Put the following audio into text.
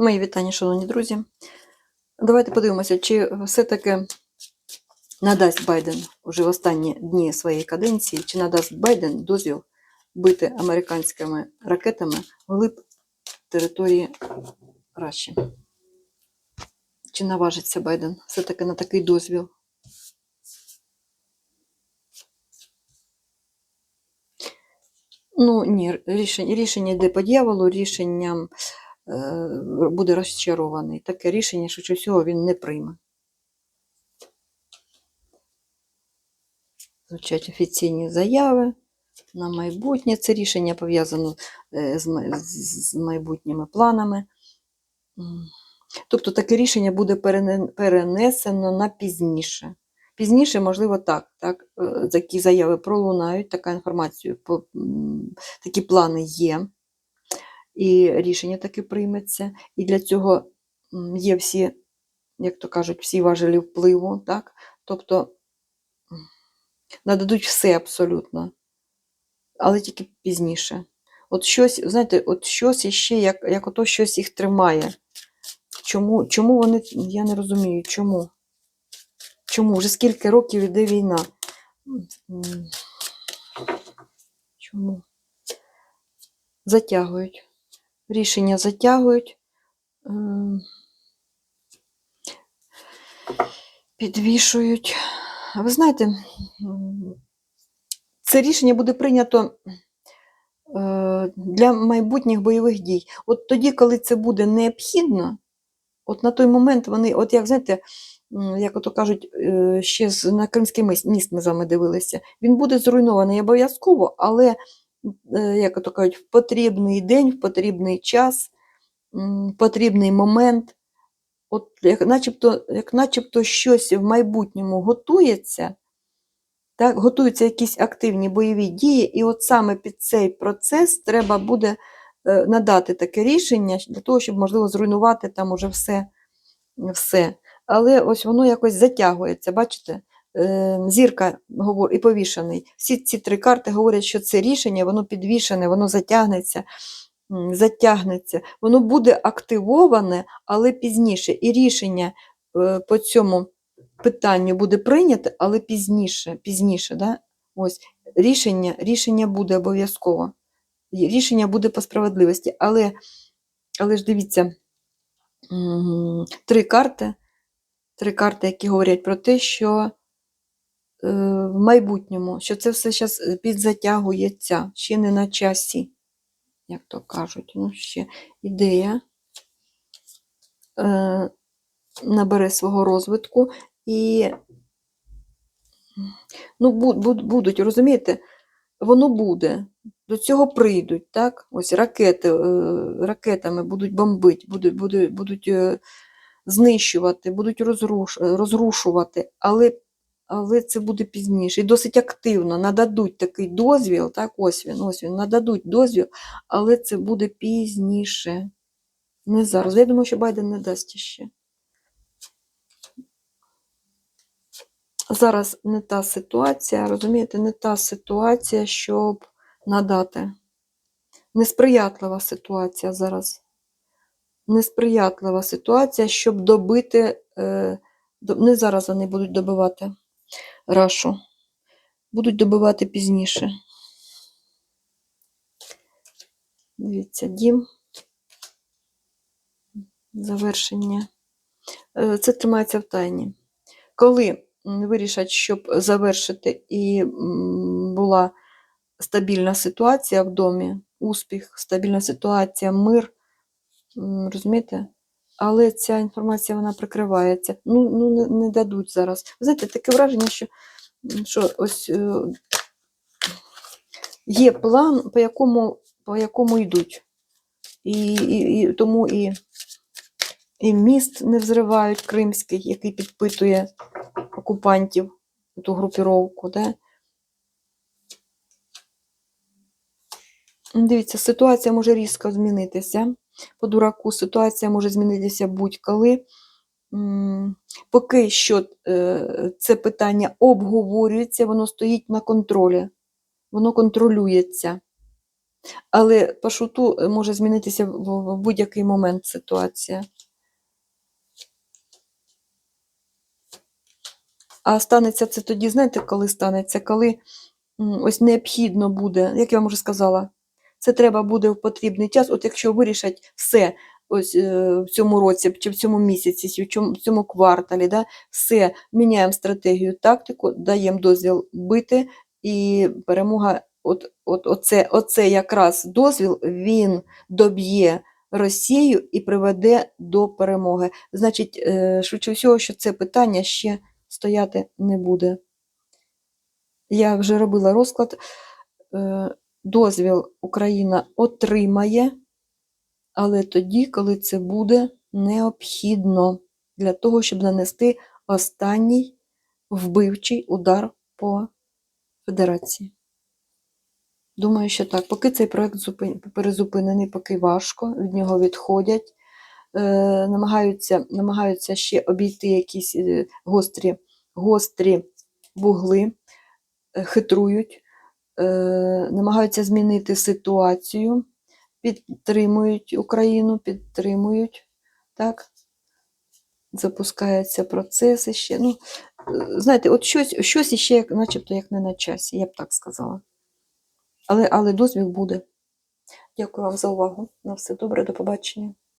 Мої вітання, шановні друзі. Давайте подивимося, чи все-таки надасть Байден уже в останні дні своєї каденції, чи надасть Байден дозвіл бити американськими ракетами вглиб території Раші. Чи наважиться Байден все-таки на такий дозвіл? Ну, ні, рішення, рішення йде по дьяволу, рішенням буде розчарований. Таке рішення, що всього, він не прийме. Звучать офіційні заяви на майбутнє. Це рішення пов'язано е, з майбутніми планами. Тобто таке рішення буде перенесено на пізніше. Пізніше, можливо, так, так е, такі заяви пролунають, така інформація, такі плани є, і рішення таке прийметься. І для цього є всі, як то кажуть, всі важелі впливу, так? Тобто нададуть все абсолютно, але тільки пізніше. От щось, знаєте, от щось іще, як, як ото щось їх тримає. Чому, чому вони, я не розумію, чому? Чому? Вже скільки років іде війна? Чому? Затягують. Рішення затягують. Ем, Підвішують. Ви знаєте, це рішення буде прийнято е, для майбутніх бойових дій. От тоді, коли це буде необхідно, от на той момент вони, от як знаєте, як ото кажуть, е, ще на Кримський міст, ми з вами дивилися, він буде зруйнований обов'язково, але, е, як ото кажуть, в потрібний день, в потрібний час, в потрібний момент, от як начебто, як начебто щось в майбутньому готується, так, готуються якісь активні бойові дії, і от саме під цей процес треба буде е, надати таке рішення для того, щоб, можливо, зруйнувати там уже все. все. Але ось воно якось затягується, бачите? Е, Зірка і повішений. Всі ці три карти говорять, що це рішення, воно підвішене, воно затягнеться, затягнеться. Воно буде активоване, але пізніше. І рішення е, по цьому питанню буде прийнято, але пізніше. пізніше да? Ось, рішення, рішення буде обов'язково. Рішення буде по справедливості. Але, але ж дивіться, три карти, три карти, які говорять про те, що в майбутньому, що це все зараз підзатягується, ще не на часі, як то кажуть. Ну, ще ідея е, набере свого розвитку і ну, бу- бу- будуть, розумієте, воно буде. До цього прийдуть, так? Ось ракети, е, ракетами будуть бомбити, будуть, будуть, будуть е, знищувати, будуть розруш, розрушувати, але, але це буде пізніше. І досить активно нададуть такий дозвіл, так, ось він, ось він, нададуть дозвіл, але це буде пізніше. Не зараз. Я думаю, що Байден не дасть ще. Зараз не та ситуація, розумієте, не та ситуація, щоб надати. Несприятлива ситуація зараз. Несприятлива ситуація, щоб добити. Е, не зараз вони будуть добивати рашу. Будуть добивати пізніше. Дивіться, дім. Завершення. Е, Це тримається в тайні. Коли вирішать, щоб завершити і була стабільна ситуація в домі, успіх, стабільна ситуація, мир, розумієте? Але ця інформація вона прикривається. Ну, ну не, не дадуть зараз. Знаєте, таке враження, що, що ось е, є план, по якому, по якому йдуть. І, і, і тому і, і міст не взривають кримський, який підпитує окупантів, ту групіровку. Да? Дивіться, ситуація може різко змінитися. По дураку ситуація може змінитися будь-коли. Поки що е, це питання обговорюється, воно стоїть на контролі, воно контролюється. Але по шуту е, може змінитися в, в будь-який момент ситуація. А станеться це тоді, знаєте, коли станеться? Коли ось необхідно буде, як я вам вже сказала, це треба буде в потрібний час. От якщо вирішать все ось е, в цьому році, чи в цьому місяці, чи в цьому, в цьому кварталі, да, все, міняємо стратегію, тактику, даємо дозвіл бити, і перемога, от, от, оце, оце якраз дозвіл, він доб'є Росію і приведе до перемоги. Значить, е, швидше всього, що це питання ще стояти не буде. Я вже робила розклад. Дозвіл Україна отримає, але тоді, коли це буде необхідно для того, щоб нанести останній вбивчий удар по Федерації. Думаю, що так. Поки цей проект перезупинений, поки важко, від нього відходять, е, намагаються, намагаються ще обійти якісь е, гострі, гострі вугли, е, хитрують, намагаються змінити ситуацію, підтримують Україну, підтримують, так? Запускаються процеси ще. Ну, е, знаєте, от щось, щось іще, начебто, як не на часі, я б так сказала. Але, але дозвіл буде. Дякую вам за увагу. На все добре, до побачення.